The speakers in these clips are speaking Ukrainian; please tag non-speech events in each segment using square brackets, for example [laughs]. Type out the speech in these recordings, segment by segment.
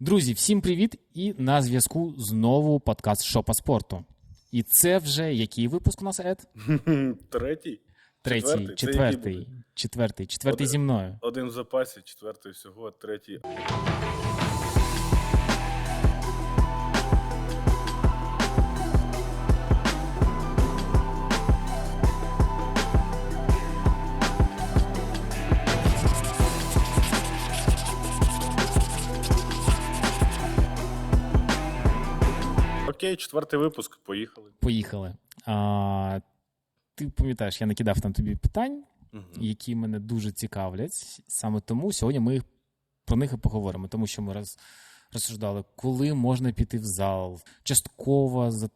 Друзі, всім привіт! І на зв'язку знову подкаст Шопа спорту. І це вже який випуск у нас, Ед? [laughs] Третій. Третій, Четвертий? Четвертий, четвертий, четвертий Один. зі мною. Один в запасі, четвертий всього, третій. Окей, четвертий випуск. Поїхали. Поїхали. А, ти пам'ятаєш, я накидав там тобі питань, угу. які мене дуже цікавлять. Саме тому сьогодні ми про них і поговоримо, тому що ми роз, розсуждали, коли можна піти в зал. Частково за,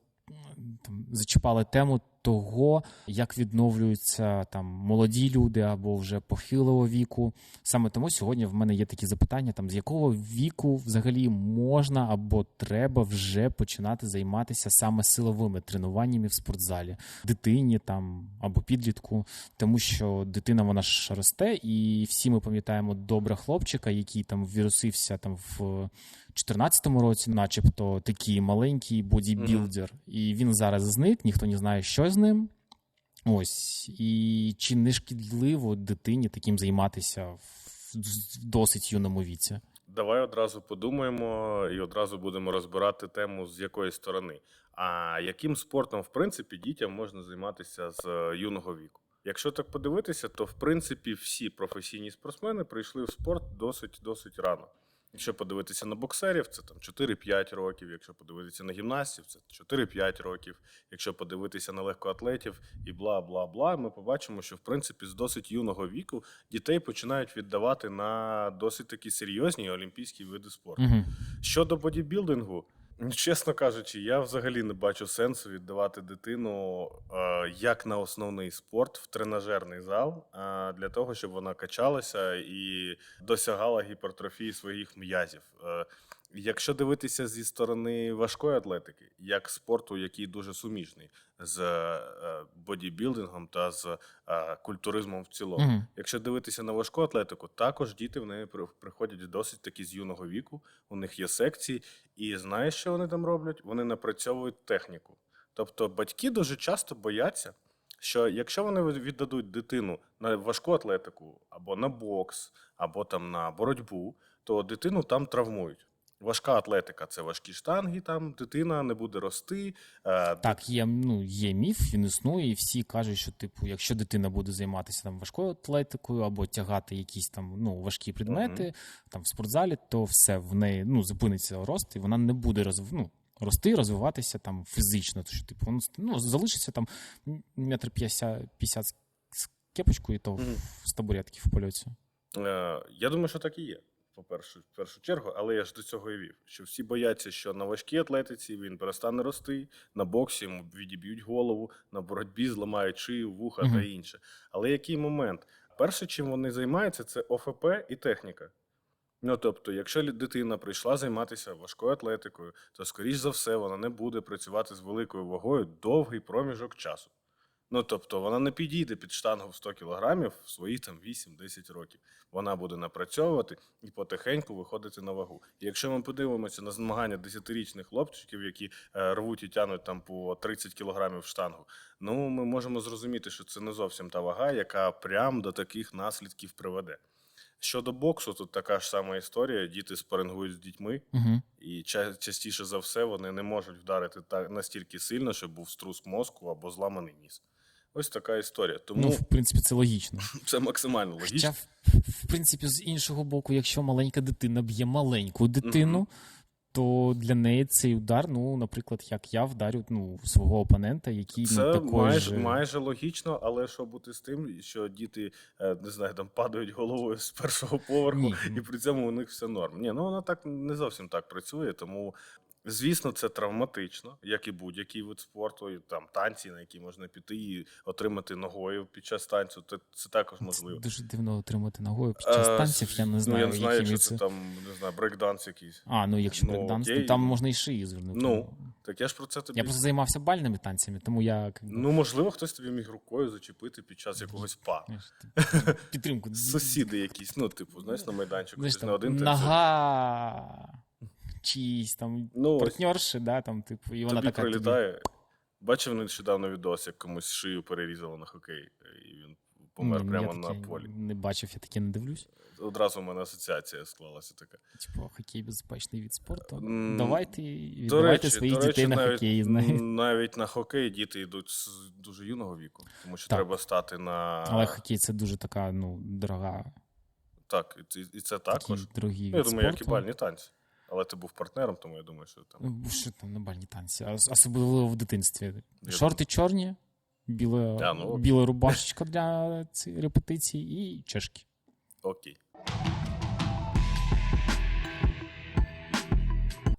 там, зачіпали тему того, як відновлюються там молоді люди або вже похилого віку. Саме тому сьогодні в мене є такі запитання: там з якого віку взагалі можна або треба вже починати займатися саме силовими тренуваннями в спортзалі, дитині там або підлітку, тому що дитина вона ж росте, і всі ми пам'ятаємо добре хлопчика, який там вірусився там в 14-му році, начебто такий маленький бодібілдер, і він зараз зник, ніхто не знає, що з ним. Ось і чи не шкідливо дитині таким займатися в досить юному віці? Давай одразу подумаємо і одразу будемо розбирати тему з якої сторони. А яким спортом, в принципі, дітям можна займатися з е, юного віку? Якщо так подивитися, то в принципі всі професійні спортсмени прийшли в спорт досить досить рано. Якщо подивитися на боксерів, це там 4-5 років. Якщо подивитися на гімнастів, це 4-5 років. Якщо подивитися на легкоатлетів і бла бла бла, ми побачимо, що в принципі з досить юного віку дітей починають віддавати на досить такі серйозні олімпійські види спорту. Угу. Щодо бодібілдингу, чесно кажучи, я взагалі не бачу сенсу віддавати дитину е, як на основний спорт в тренажерний зал е, для того, щоб вона качалася і досягала гіпертрофії своїх м'язів. Якщо дивитися зі сторони важкої атлетики, як спорту, який дуже суміжний з е, бодібілдингом та з е, культуризмом в цілому. Угу. Якщо дивитися на важку атлетику, також діти в неї приходять досить таки з юного віку. У них є секції, і знаєш, що вони там роблять? Вони напрацьовують техніку. Тобто батьки дуже часто бояться, що якщо вони віддадуть дитину на важку атлетику, або на бокс, або там на боротьбу, то дитину там травмують. Важка атлетика це важкі штанги, там дитина не буде рости. е, Так, є, ну, є міф, він існує, і всі кажуть, що, типу, якщо дитина буде займатися там важкою атлетикою або тягати якісь там ну, важкі предмети там в спортзалі, то все в неї ну, зупиниться рост, і вона не буде розв... ну, рости, розвиватися там фізично. То що, типу, ну, ну, залишиться там метр п'ятдесят з кепочкою, і то Мгм. з табуретки в польоті. Е, Я думаю, що так і є. По першу, в першу чергу, але я ж до цього і вів. Що всі бояться, що на важкій атлетиці він перестане рости, на боксі йому відіб'ють голову, на боротьбі зламають шию, вуха та інше. Але який момент? Перше, чим вони займаються, це ОФП і техніка. Ну тобто, якщо дитина прийшла займатися важкою атлетикою, то скоріш за все вона не буде працювати з великою вагою довгий проміжок часу. Ну тобто вона не підійде під штангу в 100 кілограмів в свої там 8-10 років. Вона буде напрацьовувати і потихеньку виходити на вагу. І якщо ми подивимося на змагання 10-річних хлопчиків, які е, рвуть і тянуть там по 30 кілограмів штангу, ну ми можемо зрозуміти, що це не зовсім та вага, яка прям до таких наслідків приведе. Щодо боксу, тут така ж сама історія. Діти спарингують з дітьми, Угу. і ча- частіше за все вони не можуть вдарити так настільки сильно, щоб був струс мозку або зламаний ніс. Ось така історія. Тому Ну, в принципі, це логічно. [laughs] це максимально Хоча, логічно. в, в принципі, з іншого боку, якщо маленька дитина б'є маленьку дитину, Мгм. то для неї цей удар, ну, наприклад, як я вдарю ну, свого опонента, який Це такий майже, майже логічно, але що бути з тим, що діти е, не знаю, там падають головою з першого поверху, Ні. і при цьому у них все норм. Ні, ну воно так не зовсім так працює, тому. Звісно, це травматично, як і будь-який вид спорту, і там танці, на які можна піти і отримати ногою під час танцю. Це, це також Це можливо. дуже дивно отримати ногою під час Е, танців, я не знаю, ну, я не знаю, якщо це це... там не знаю, брейкданс якийсь. А, ну якщо Ну, брейкданс, окей. то там можна і шиї звернути. Ну, Так я ж про це тобі. Я просто займався бальними танцями, тому я Ну, можливо, хтось тобі міг рукою зачепити під час якогось па. [laughs] підтримку. Сусіди якісь, ну, типу, знаєш, на майданчику. Знаєш, Ти ж не один танцюєш. Чиїсь там Ну, партнерші, да, там, типу, і вона тобі така тобі- Бачив нещодавно відос, як комусь шию перерізало на хокей, і він помер Ні, прямо на таке полі. Не бачив, я таке не дивлюсь. Одразу в мене асоціація склалася така. Типу, хокей безпечний від спорту. М, Давайте віддавайте своїх до дітей речі, на навіть, хокей. Знаєш. навіть на хокей діти йдуть з дуже юного віку, тому що Так. треба стати на Але хокей це дуже така, ну, дорога, так, і, це- також. дорогий Ну, я від думаю, як і бальні танці. Але ти був партнером, тому я думаю, що там. Ну, Що там на бальні танці, особливо в дитинстві. Я Шорти чорні, біла, А, ну, біла рубашечка для ці- репетицій і чешки. Окей.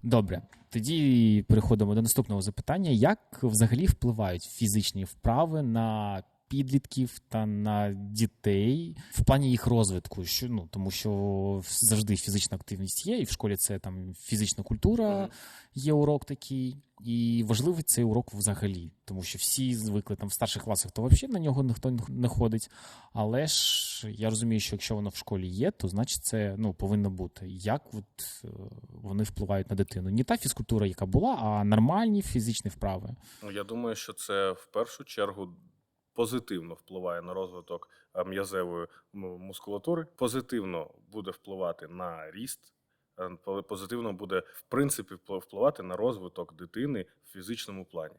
Добре, тоді переходимо до наступного запитання: як взагалі впливають фізичні вправи на підлітків та на дітей в плані їх розвитку? Що ну тому, що завжди фізична активність є, і в школі це там фізична культура, є урок такий, і важливий цей урок взагалі, тому що всі звикли там в старших класах, то взагалі на нього ніхто не ходить. Але ж я розумію, що якщо воно в школі є, то значить це ну повинно бути. Як от е, вони впливають на дитину? Не та фізкультура, яка була, а нормальні фізичні вправи. Ну, я думаю, що це в першу чергу позитивно впливає на розвиток е, м'язевої мускулатури, позитивно буде впливати на ріст, е, по- позитивно буде в принципі впли- впливати на розвиток дитини в фізичному плані.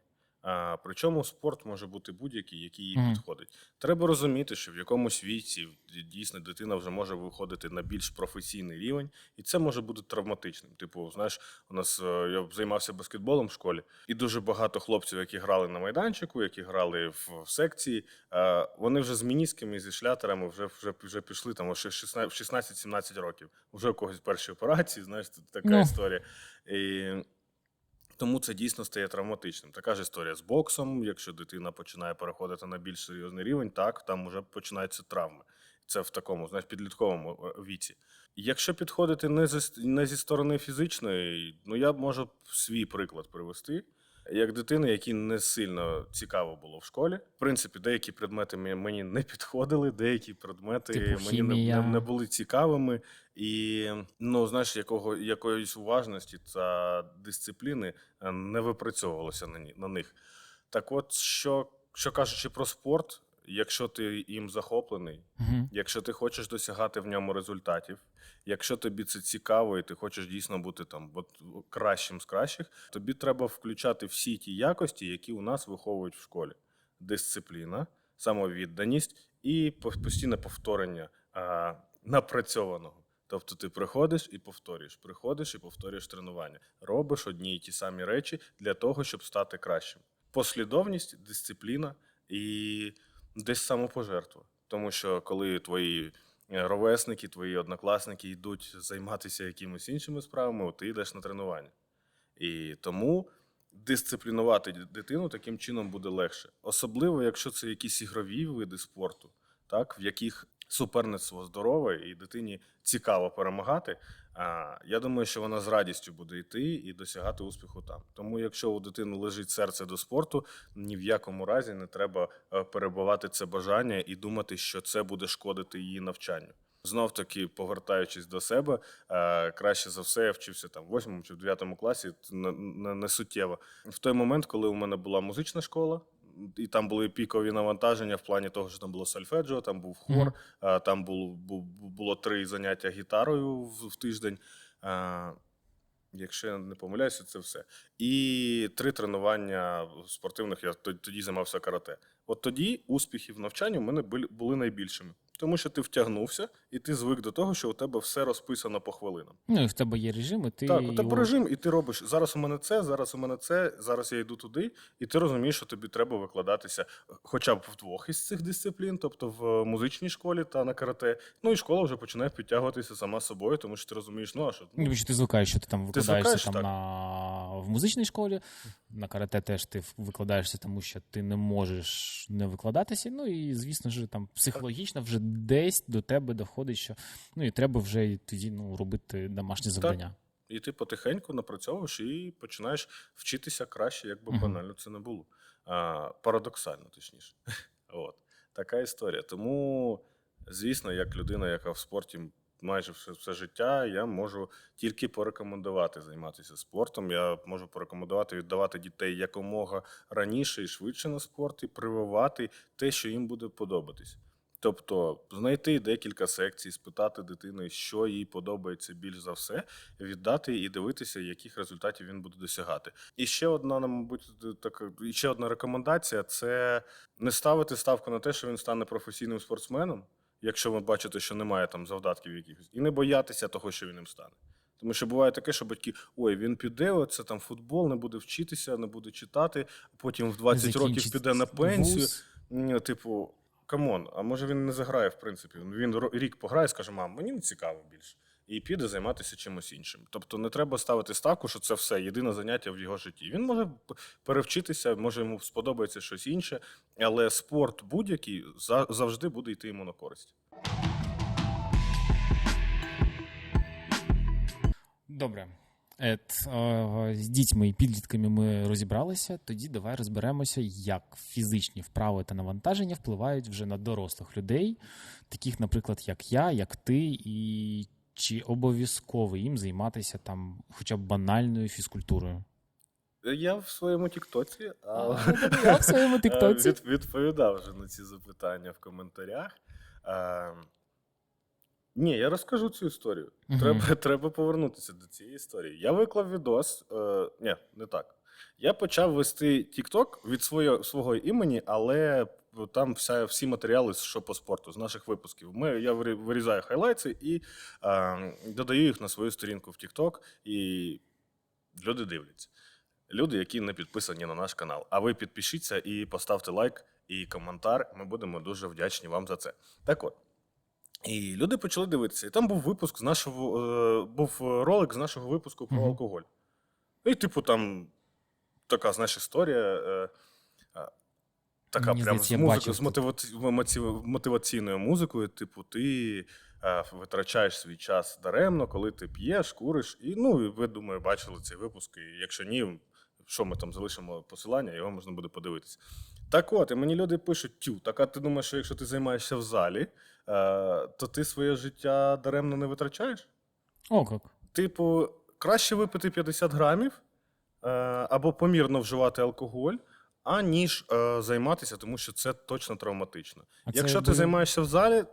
А, причому спорт може бути будь-який, який їй Мгм. підходить. Треба розуміти, що в якомусь віці дійсно дитина вже може виходити на більш професійний рівень, і це може бути травматичним. Типу, знаєш, у нас е, я займався баскетболом в школі, і дуже багато хлопців, які грали на майданчику, які грали в, в секції, е, вони вже з мінісками, зі шлятерами вже, вже, вже пішли там ще 16 в 16-17 років. Вже у когось перші операції, знаєш, така Ну. історія. І тому це дійсно стає травматичним. Така ж історія з боксом. Якщо дитина починає переходити на більш серйозний рівень, так там вже починаються травми. Це в такому знаєш, підлітковому е, віці. Якщо підходити не зі, не зі сторони фізичної, ну я можу свій приклад привести. Як дитини, які не сильно цікаво було в школі. В принципі, деякі предмети мені- не підходили, деякі предмети Типу мені не, не, не були цікавими. І ну, знаєш, якого якоїсь уважності та дисципліни е, не випрацьовувалося на, на них. Так от, що, що кажучи про спорт, якщо ти їм захоплений, Угу. якщо ти хочеш досягати в ньому результатів, якщо тобі це цікаво і ти хочеш дійсно бути там от, кращим з кращих, тобі треба включати всі ті якості, які у нас виховують в школі: дисципліна, самовідданість і постійне повторення а, напрацьованого. Тобто ти приходиш і повторюєш, приходиш і повторюєш тренування, робиш одні й ті самі речі для того, щоб стати кращим. Послідовність, дисципліна і десь самопожертва. Тому що коли твої е, ровесники, твої однокласники йдуть займатися якимось іншими справами, ти йдеш на тренування. І тому дисциплінувати дитину таким чином буде легше. Особливо, якщо це якісь ігрові види спорту, так, в яких суперництво здорове і дитині цікаво перемагати. Я думаю, що вона з радістю буде йти і досягати успіху там. Тому, якщо у дитини лежить серце до спорту, ні в якому разі не треба е, перебувати це бажання і думати, що це буде шкодити її навчанню. Знов таки, повертаючись до себе, е, краще за все я вчився там в 8 чи в 9 класі, не суттєво. В той момент, коли у мене була музична школа, і там були пікові навантаження в плані того, що там було сальфеджо, там був хор, а, там було бу- бу- було три заняття гітарою в, в тиждень. Якщо я не помиляюся, це все. І три тренування спортивних я тоді займався карате. От тоді успіхи в навчанні в мене були найбільшими. Тому що ти втягнувся, і ти звик до того, що у тебе все розписано по хвилинам. Ну і в тебе є режим, і ти Так, у тебе його- режим, і ти робиш зараз у мене це, зараз у мене це, зараз я йду туди, і ти розумієш, що тобі треба викладатися хоча б в двох із цих дисциплін, тобто в музичній школі та на карате. Ну і школа вже починає підтягуватися сама собою, тому що ти розумієш, ну а що Ну, ну, ти звикаєш, що ти там викладаєшся звикаєш, там так. на в музичній школі, на карате теж ти викладаєшся, тому що ти не можеш не викладатися. Ну і звісно ж, там психологічно вже десь до тебе доходить, що ну і треба вже і тоді ну, робити домашні завдання. і ти потихеньку напрацьовуєш і починаєш вчитися краще, як би Мгм. банально це не було. А, парадоксально, точніше. [laughs] От така історія. Тому, звісно, як людина, яка в спорті майже все, все життя, я можу тільки порекомендувати займатися спортом. Я можу порекомендувати віддавати дітей якомога раніше і швидше на спорт і прививати те, що їм буде подобатись. Тобто знайти декілька секцій, спитати дитини, що їй подобається більш за все, віддати і дивитися, яких результатів він буде досягати. І ще одна, на, мабуть, така ще одна рекомендація це не ставити ставку на те, що він стане професійним спортсменом, якщо ви бачите, що немає там завдатків якихось, і не боятися того, що він ним стане. Тому що буває таке, що батьки, ой, він піде, оце там футбол, не буде вчитися, не буде читати, потім в 20 років піде на пенсію. вуз. Типу, камон, а може він не заграє, в принципі. Він рік пограє, скаже, мам, мені не цікаво більше. І піде займатися чимось іншим. Тобто не треба ставити ставку, що це все єдине заняття в його житті. Він може перевчитися, може йому сподобається щось інше, але спорт будь-який за- завжди буде йти йому на користь. Добре. Ет, е, з дітьми і підлітками ми розібралися. Тоді давай розберемося, як фізичні вправи та навантаження впливають вже на дорослих людей, таких, наприклад, як я, як ти, і чи обов'язково їм займатися там хоча б банальною фізкультурою? Я в своєму Тіктоці а, [laughs] Я в своєму тіктоці. Від, відповідав вже на ці запитання в коментарях. Ні, я розкажу цю історію. Мгм. Треба, [laughs] треба повернутися до цієї історії. Я виклав відос. Е, ні, не так. Я почав вести TikTok від своє, свого імені, але там вся, всі матеріали, що по спорту, з наших випусків. Ми, я вирізаю хайлайти і е, додаю їх на свою сторінку в TikTok, і люди дивляться. Люди, які не підписані на наш канал. А ви підпишіться і поставте лайк і коментар. Ми будемо дуже вдячні вам за це. Так от. І люди почали дивитися. І там був випуск з нашого, е, був ролик з нашого випуску про алкоголь. І, типу, там така, знаєш, історія. Е, е, така Мені прям здається, з, я музик, з мотиваці- мотиваційною музикою. Типу, ти е, витрачаєш свій час даремно, коли ти п'єш, куриш. І ну, ви думаю, бачили цей випуск. І якщо ні, що ми там залишимо посилання, його можна буде подивитися. Так от, і мені люди пишуть: тю, так а ти думаєш, що якщо ти займаєшся в залі, е, то ти своє життя даремно не витрачаєш? О, як. Типу, краще випити 50 грамів е, або помірно вживати алкоголь, аніж е, займатися, тому що це точно травматично. А це Якщо ти займаєшся в залі,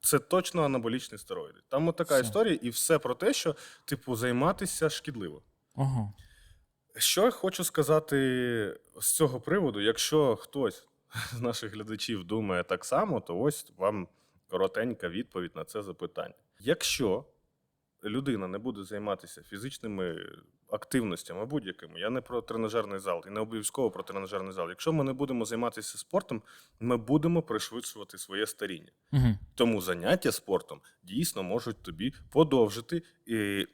це точно анаболічні стероїди. Там от така Все. історія, і все про те, що, типу, займатися шкідливо. Ага. Що я хочу сказати з цього приводу, якщо хтось [laughs] з наших глядачів думає так само, то ось вам коротенька відповідь на це запитання. Якщо людина не буде займатися фізичними активностями будь-якими, я не про тренажерний зал і не обов'язково про тренажерний зал. Якщо ми не будемо займатися спортом, ми будемо пришвидшувати своє старіння. Угу. Тому заняття спортом дійсно можуть тобі подовжити е,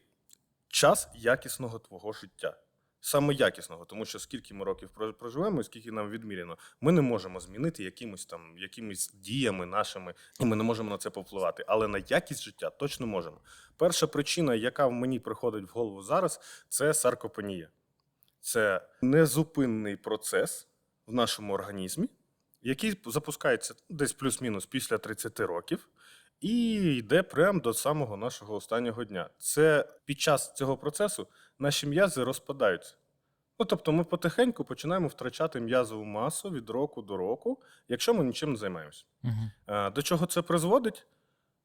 час якісного твого життя. Саме якісного, тому що скільки ми років проживемо, скільки нам відміряно, ми не можемо змінити якимось там якимись діями нашими, і ми не можемо на це повпливати. Але на якість життя точно можемо. Перша причина, яка в мені приходить в голову зараз, це саркопенія. Це незупинний процес в нашому організмі, який запускається десь плюс-мінус після 30 років, і йде прямо до самого нашого останнього дня. Це під час цього процесу наші м'язи розпадаються. Ну, тобто ми потихеньку починаємо втрачати м'язову масу від року до року, якщо ми нічим не займаємося. Угу. До чого це призводить?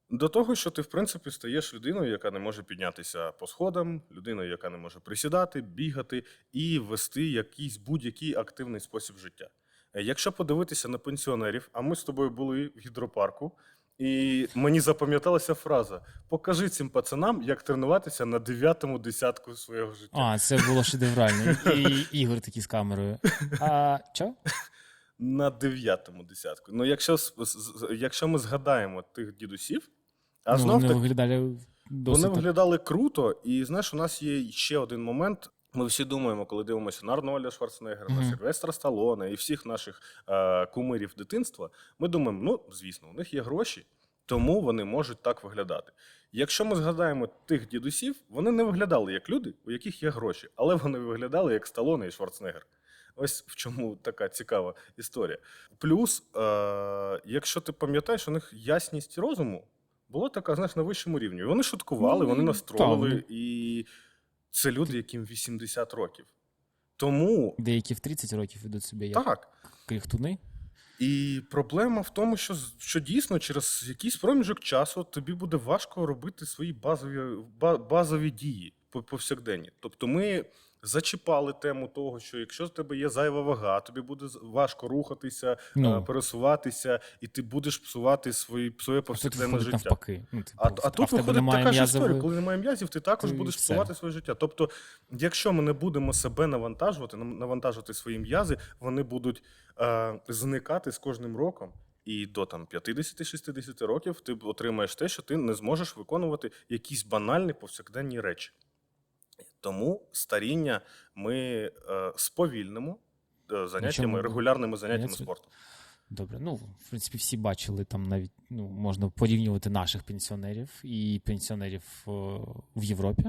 До того, що ти, в принципі, стаєш людиною, яка не може піднятися по сходам, людиною, яка не може присідати, бігати і вести якийсь будь-який активний спосіб життя. Е, Якщо подивитися на пенсіонерів, а ми з тобою були в гідропарку, і мені запам'яталася фраза: покажи цим пацанам, як тренуватися на дев'ятому десятку свого життя. А, це було шедеврально. І Ігор такий з камерою. А що? На дев'ятому десятку. Ну, якщо, якщо ми згадаємо тих дідусів, а ну, знов вони таки. виглядали досить. Вони виглядали круто, і знаєш, у нас є ще один момент. Ми всі думаємо, коли дивимося на Арнольда Шварценеггера, на Мгм. Сильвестра Сталоне і всіх наших е, кумирів дитинства. Ми думаємо, ну звісно, у них є гроші, тому вони можуть так виглядати. Якщо ми згадаємо тих дідусів, вони не виглядали як люди, у яких є гроші, але вони виглядали як Сталоне і Шварценеггер. Ось в чому така цікава історія. Плюс, е, якщо ти пам'ятаєш, у них ясність розуму була така, знаєш, на вищому рівні. Вони шуткували, Ну, вони нас та, тролили, і це люди, яким 80 років. Тому Деякі в 30 років ведуть себе як так. крихтуни. І проблема в тому, що, що дійсно через якийсь проміжок часу тобі буде важко робити свої базові, базові дії по- повсякденні. Тобто ми зачіпали тему того, що якщо в тебе є зайва вага, тобі буде важко рухатися, Ну. е, пересуватися, і ти будеш псувати свої, своє повсякденне життя. навпаки. Ну, типу, А, а тут тебе виходить така ж історія, коли немає м'язів, ти також ти будеш все. псувати своє життя. Тобто, якщо ми не будемо себе навантажувати, навантажувати свої м'язи, вони будуть е, зникати з кожним роком. І до там 50-60 років ти отримаєш те, що ти не зможеш виконувати якісь банальні повсякденні речі. Тому старіння ми е, сповільнимо е, заняттями, Чому? регулярними заняттями Заняття- спортом. Добре, ну в принципі всі бачили там навіть ну можна порівнювати наших пенсіонерів і пенсіонерів е, в Європі,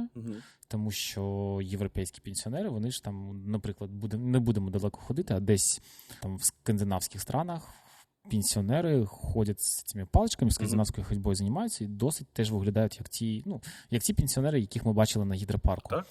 тому що європейські пенсіонери, вони ж там, наприклад, буде, не будемо далеко ходити, а десь там в скандинавських странах пенсіонери ходять з цими паличками, скандинавською ходьбою займаються і досить теж виглядають як ті, ну як ті пенсіонери, яких ми бачили на гідропарку. Так.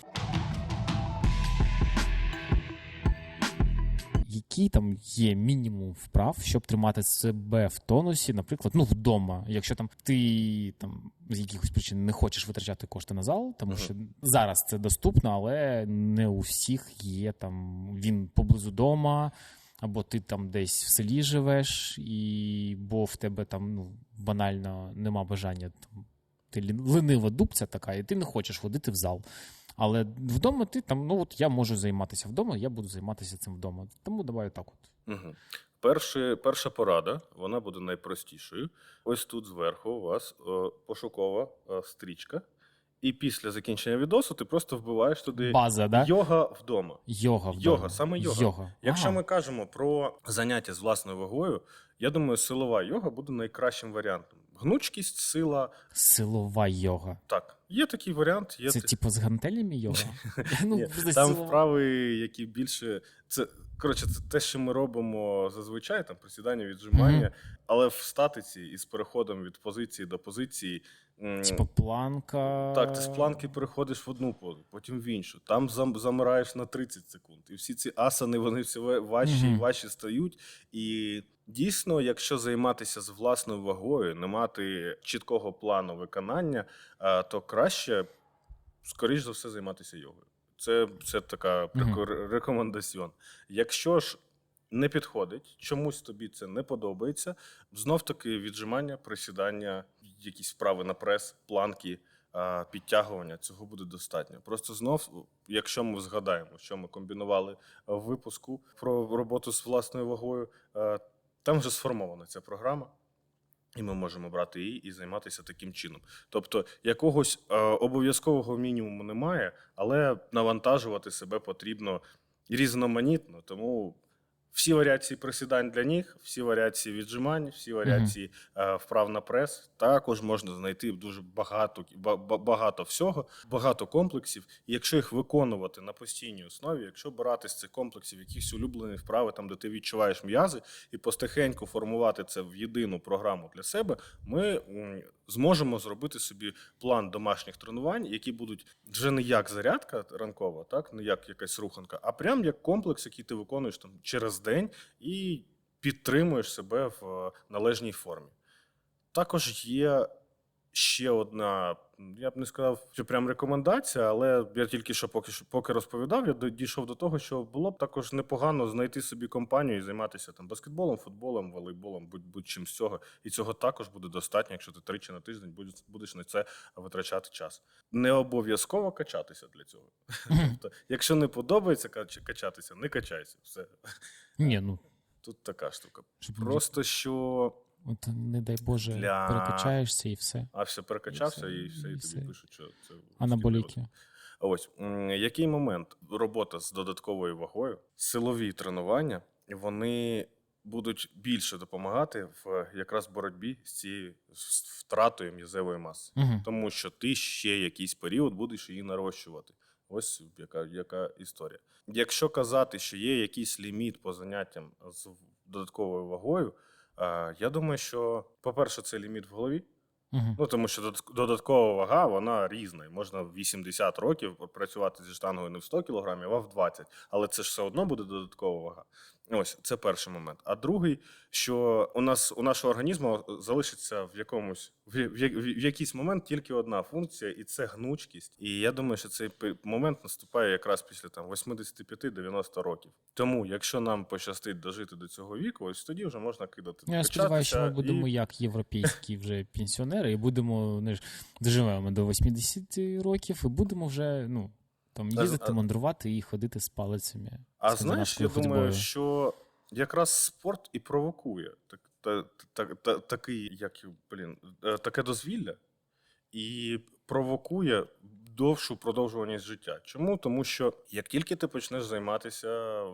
Який там є мінімум вправ, щоб тримати себе в тонусі, наприклад, ну вдома, якщо там ти там з якихось причин не хочеш витрачати кошти на зал, тому що зараз це доступно, але не у всіх є там він поблизу дома, або ти там десь в селі живеш, і бо в тебе там ну банально нема бажання там. Ти ленива дубця така, і ти не хочеш ходити в зал. Але вдома ти там, ну от я можу займатися вдома, я буду займатися цим вдома. Тому давай так от. Угу. Перші, перша порада, вона буде найпростішою. Ось тут зверху у вас е, пошукова е, стрічка. І після закінчення відосу ти просто вбиваєш туди База, да? йога вдома. Йога вдома. Йога, саме йога. Йога. Якщо Ага. ми кажемо про заняття з власною вагою, я думаю, силова йога буде найкращим варіантом. Гнучкість, сила. Силова йога. Так, є такий варіант. Є Це та- типу з гантелями йога? [laughs] ну, там силова. вправи, які більше. Це коротше, це те, що ми робимо зазвичай, там присідання, віджимання, Мгм. але в статиці із переходом від позиції до позиції. Типа планка. Так, ти з планки переходиш в одну позу, потім в іншу. Там зам- замираєш на 30 секунд. І всі ці асани вони все ва- важчі і важчі стають. І дійсно, якщо займатися з власною вагою, не мати чіткого плану виконання, то краще, скоріш за все, займатися йогою. Це, це така рекомендаціон. Якщо ж не підходить, чомусь тобі це не подобається, знов таки віджимання, присідання, якісь вправи на прес, планки, підтягування цього буде достатньо. Просто знов, якщо ми згадаємо, що ми комбінували в випуску про роботу з власною вагою, там вже сформована ця програма. І ми можемо брати її і займатися таким чином. Тобто якогось е, обов'язкового мінімуму немає, але навантажувати себе потрібно різноманітно. Тому всі варіації присідань для ніг, всі варіації віджимань, всі варіації е, вправ на прес також можна знайти дуже багато, ба- ба- багато всього, багато комплексів. І якщо їх виконувати на постійній основі, якщо брати з цих комплексів якісь улюблені вправи, там де ти відчуваєш м'язи, і постихеньку формувати це в єдину програму для себе, ми зможемо зробити собі план домашніх тренувань, які будуть вже не як зарядка ранкова, так не як якась руханка, а прям як комплекс, який ти виконуєш там через день і підтримуєш себе в е, належній формі. Також є ще одна, я б не сказав, що прям рекомендація, але я тільки що поки що поки розповідав, я дійшов до того, що було б також непогано знайти собі компанію і займатися там баскетболом, футболом, волейболом, будь- будь-чим з цього. І цього також буде достатньо, якщо ти тричі на тиждень будеш, будеш на це витрачати час. Не обов'язково качатися для цього. Тобто, якщо не подобається кач- качатися, не качайся. Все. Ні, ну Тут така штука. Просто що от, не дай Боже, Для- перекачаєшся і все. а все перекачався, І і все, все, і, і тобі все. пишуть, що це Анаболіки. Ось який момент робота з додатковою вагою, силові тренування, вони будуть більше допомагати в якраз боротьбі з цією з втратою м'язевої маси, Угу. тому що ти ще якийсь період будеш її нарощувати. Ось яка, яка історія. Якщо казати, що є якийсь ліміт по заняттям з додатковою вагою, я думаю, що, по-перше, це ліміт в голові. Угу. Ну, тому що додат- додаткова вага, вона різна. Можна в 80 років працювати зі штангою не в 100 кг, а в 20. Але це ж все одно буде додаткова вага. Ось це перший момент. А другий, що у нас у нашого організму залишиться в якомусь в, в, в якийсь момент тільки одна функція, і це гнучкість. І я думаю, що цей момент наступає якраз після там 85-90 років. Тому, якщо нам пощастить дожити до цього віку, ось тоді вже можна кидати. Я сподіваюся, що ми будемо і- як європейські вже пенсіонери, і будемо не ж доживемо до 80 років, і будемо вже ну там їздити, а- мандрувати і ходити з палицями. А знаєш, я скандинавською думаю, що якраз спорт і провокує так, та, та, та, такий, як блін, е, таке дозвілля і провокує довшу продовжуваність життя. Чому? Тому що як тільки ти почнеш займатися,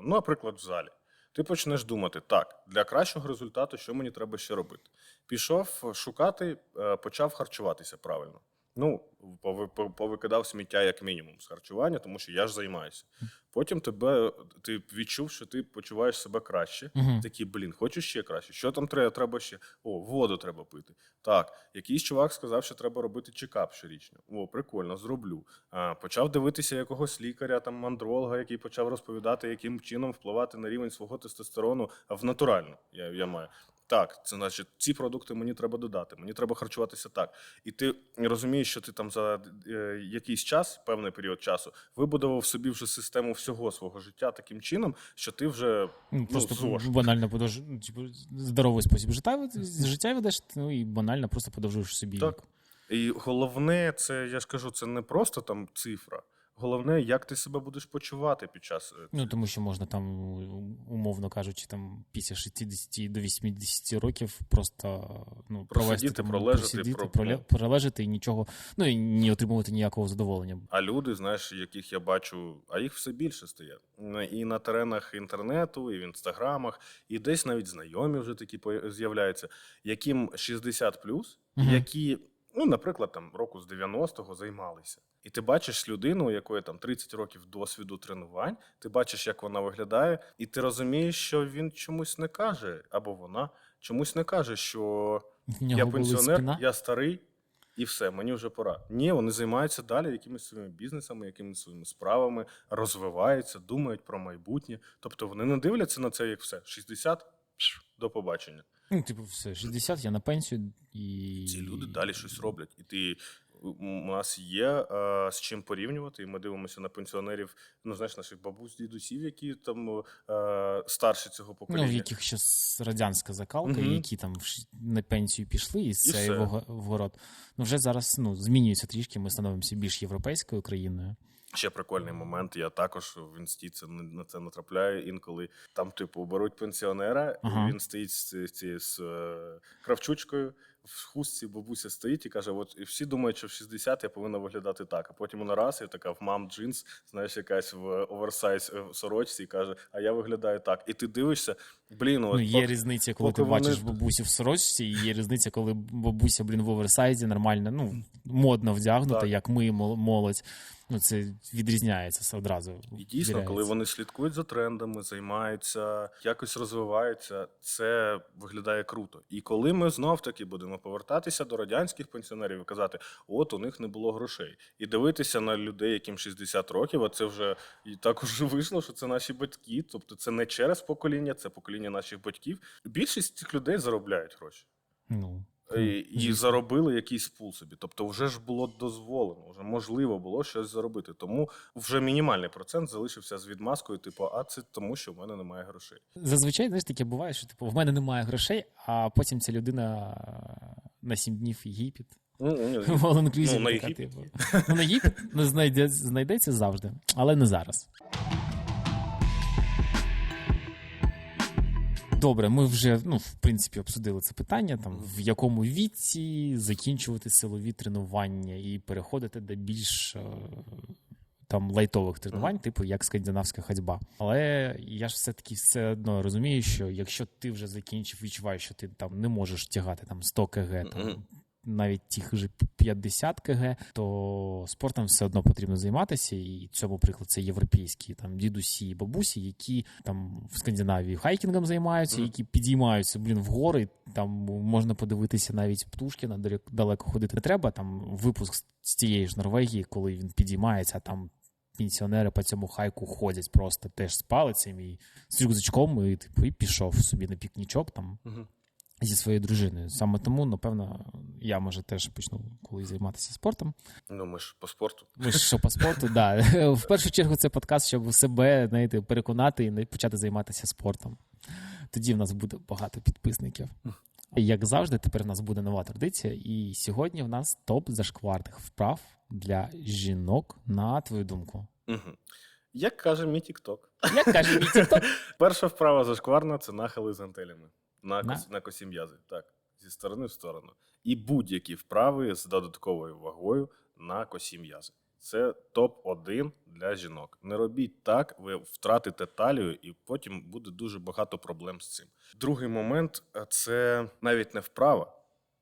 ну, наприклад, в залі, ти почнеш думати, так, для кращого результату, що мені треба ще робити? Пішов шукати, е, почав харчуватися правильно. Ну, пови- повикидав сміття як мінімум з харчування, тому що я ж займаюся. Потім тебе ти відчув, що ти почуваєш себе краще. Мгм. Такі, блін, хочу ще краще. Що там треба? Треба ще. О, воду треба пити. Так, якийсь чувак сказав, що треба робити чекап щорічно. О, прикольно, зроблю. А, почав дивитися якогось лікаря, там мандролога, який почав розповідати, яким чином впливати на рівень свого тестостерону в натурально. Я, я маю. Так, це значить, ці продукти мені треба додати, мені треба харчуватися так. І ти розумієш, що ти там за е, якийсь час, певний період часу, вибудував собі вже систему всього свого життя таким чином, що ти вже Ну, просто ЗОЖ. банально подовж... ну, типу, здоровий спосіб життя, життя ведеш, ну і банально просто подовжуєш собі Так. І головне, це я ж кажу, це не просто там цифра. Головне, як ти себе будеш почувати під час е, Ну, тому що можна там, умовно кажучи, там після 60 до 80 років просто ну, провести там, пролежати, просидіти, про- пролежати і нічого, ну і не отримувати ніякого задоволення. А люди, знаєш, яких я бачу, а їх все більше стає. І на теренах інтернету, і в інстаграмах, і десь навіть знайомі вже такі з'являються, яким 60 Мгм. які, ну, наприклад, там року з 90-го займалися. І ти бачиш людину, у якої там 30 років досвіду тренувань, ти бачиш, як вона виглядає, і ти розумієш, що він чомусь не каже, або вона чомусь не каже, що я пенсіонер, я старий, і все, мені вже пора. Ні, вони займаються далі якимись своїми бізнесами, якимись своїми справами, розвиваються, думають про майбутнє. Тобто вони не дивляться на це як все. 60 до побачення. Ну, типу, все, 60, я на пенсію і. Ці люди далі щось роблять. І ти у нас є е, з чим порівнювати, і ми дивимося на пенсіонерів, ну знаєш, наших бабусь, дідусів, які там е, старші цього Ну, в яких ще радянська закалка, Мгм. які там на пенсію пішли і І це в вгород. Ну, вже зараз ну, змінюється трішки, ми становимося більш європейською країною. Ще прикольний момент. Я також в інсті це на це натрапляю інколи. Там, типу, беруть пенсіонера, Ага. і він стоїть з, з, з, е, кравчучкою. В хустці бабуся стоїть і каже: от і всі думають, що в 60 я повинна виглядати так. А потім вона раз і така в мам джинс, знаєш, якась в оверсайз е, сорочці, і каже: А я виглядаю так. І ти дивишся, блін, от Ну, є пок- різниця, коли ти бачиш вони- бабусю в сорочці, і є різниця, коли бабуся, блін, в оверсайзі нормально, ну, модно вдягнута, Так. як ми, мол- молодь. Ну, це відрізняється все одразу. І дійсно, коли вони слідкують за трендами, займаються, якось розвиваються, це виглядає круто. І коли ми знов таки будемо повертатися до радянських пенсіонерів і казати, от у них не було грошей, і дивитися на людей, яким 60 років, а це вже і також вийшло, що це наші батьки. Тобто це не через покоління, це покоління наших батьків. Більшість цих людей заробляють гроші. Ну, І, і заробили якийсь пул собі. Тобто, вже ж було дозволено, вже можливо було щось заробити. Тому вже мінімальний процент залишився з відмазкою, типу, а це тому, що в мене немає грошей. Зазвичай, знаєш, таке буває, що типу, в мене немає грошей, а потім ця людина е, на 7 днів Єгипет. Ну, ну, [laughs] Ну, на така, Єгипет. типу. Ну, на Єгипет знайде, знайдеться завжди, але не зараз. Добре, ми вже ну, в принципі обсудили це питання, там в якому віці закінчувати силові тренування і переходити до більш е, там лайтових тренувань, типу як скандинавська ходьба. Але я ж все-таки все одно розумію, що якщо ти вже закінчив, відчуваєш, що ти там не можеш тягати там 100 кг там. Навіть тих же 50 кг, то спортом все одно потрібно займатися. І цьому приклад це європейські там дідусі і бабусі, які там в Скандинавії хайкінгом займаються, які підіймаються блін в гори. Там можна подивитися навіть Птушкіна, далеко- далеко ходити не треба. Там випуск з- тієї ж Норвегії, коли він підіймається, там пенсіонери по цьому хайку ходять просто теж з палицями і з рюкзачком, і типу і пішов собі на пікнічок там Мгм. Зі своєю дружиною. Саме тому, напевно, я може теж почну колись займатися спортом. Ну, ми ж по спорту. Ми ж що по спорту, да. [laughs] В першу чергу це подкаст, щоб себе знаєте, переконати і почати займатися спортом. Тоді в нас буде багато підписників. Як завжди, тепер у нас буде нова традиція, і сьогодні в нас топ зашкварних вправ для жінок, на твою думку. Угу. Як каже мій Тікток. Як каже мій тікток, [laughs] Перша вправа зашкварна це нахили з гантелями. На, На? кос, на косі м'язи. Так, зі сторони в сторону. І будь-які вправи з додатковою вагою на косі м'язи. Це топ-1 для жінок. Не робіть так, ви втратите талію, і потім буде дуже багато проблем з цим. Другий момент е, це навіть не вправа,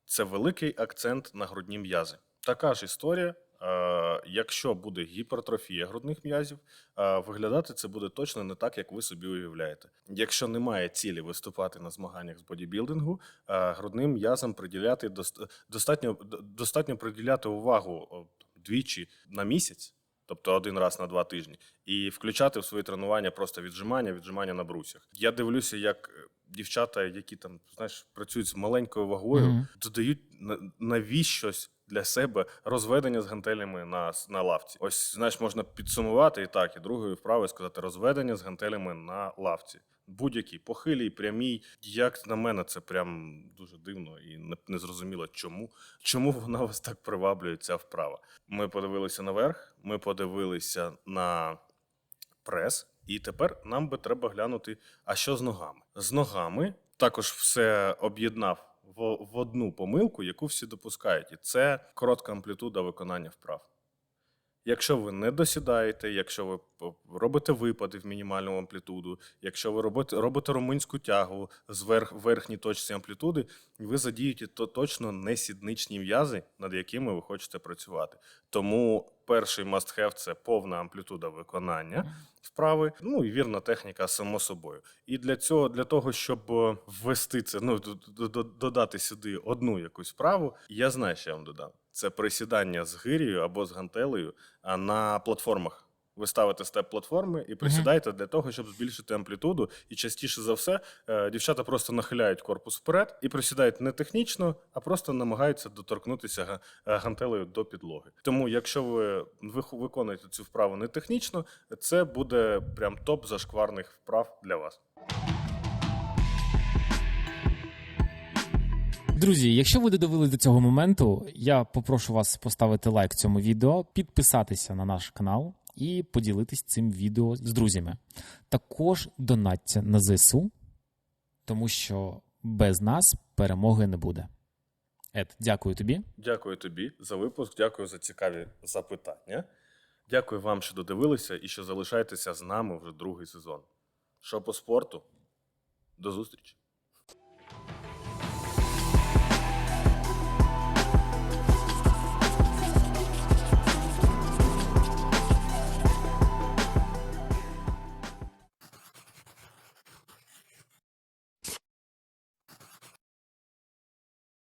це великий акцент на грудні м'язи. Така ж історія. Е, Якщо буде гіпертрофія грудних м'язів, е, виглядати це буде точно не так, як ви собі уявляєте. Якщо немає цілі виступати на змаганнях з бодібілдингу, е, грудним м'язам приділяти дост- достатньо достатньо приділяти увагу двічі на місяць, тобто один раз на два тижні, і включати в свої тренування просто віджимання, віджимання на брусях. Я дивлюся, як дівчата, які там знаєш, працюють з маленькою вагою, Мгм. додають на- навіщось для себе розведення з гантелями на, на лавці. Ось знаєш, можна підсумувати і так, і другою вправою сказати розведення з гантелями на лавці. Будь-який похилій, прямій. Як на мене, це прям дуже дивно і не, не зрозуміло, чому. Чому вона вас так приваблює, ця вправа. Ми подивилися наверх, ми подивилися на прес, і тепер нам би треба глянути, а що з ногами. З ногами також все об'єднав в, одну помилку, яку всі допускають, і це коротка амплітуда виконання вправ. Якщо ви не досідаєте, якщо ви робите випади в мінімальну амплітуду, якщо ви робите, робите румунську тягу з верх, верхній точці амплітуди, ви задієте то точно не сідничні м'язи, над якими ви хочете працювати. Тому перший must-have – це повна амплітуда виконання вправи, ну і вірна техніка само собою. І для цього, для того, щоб е, ввести це, ну додати сюди одну якусь вправу, я знаю, що я вам додам. Це присідання з гирією або з гантелею на платформах. Ви ставите степ-платформи і присідаєте для того, щоб збільшити амплітуду. І частіше за все е, дівчата просто нахиляють корпус вперед і присідають не технічно, а просто намагаються доторкнутися е, гантелею до підлоги. Тому, якщо ви виконуєте цю вправу не технічно, це буде прям топ зашкварних вправ для вас. Друзі, якщо ви додивились до цього моменту, я попрошу вас поставити лайк цьому відео, підписатися на наш канал і поділитись цим відео з друзями. Також донатьте на ЗСУ, тому що без нас перемоги не буде. Ед, дякую тобі. Дякую тобі за випуск, дякую за цікаві запитання. Дякую вам, що додивилися і що залишаєтеся з нами вже другий сезон. Що по спорту? До зустрічі!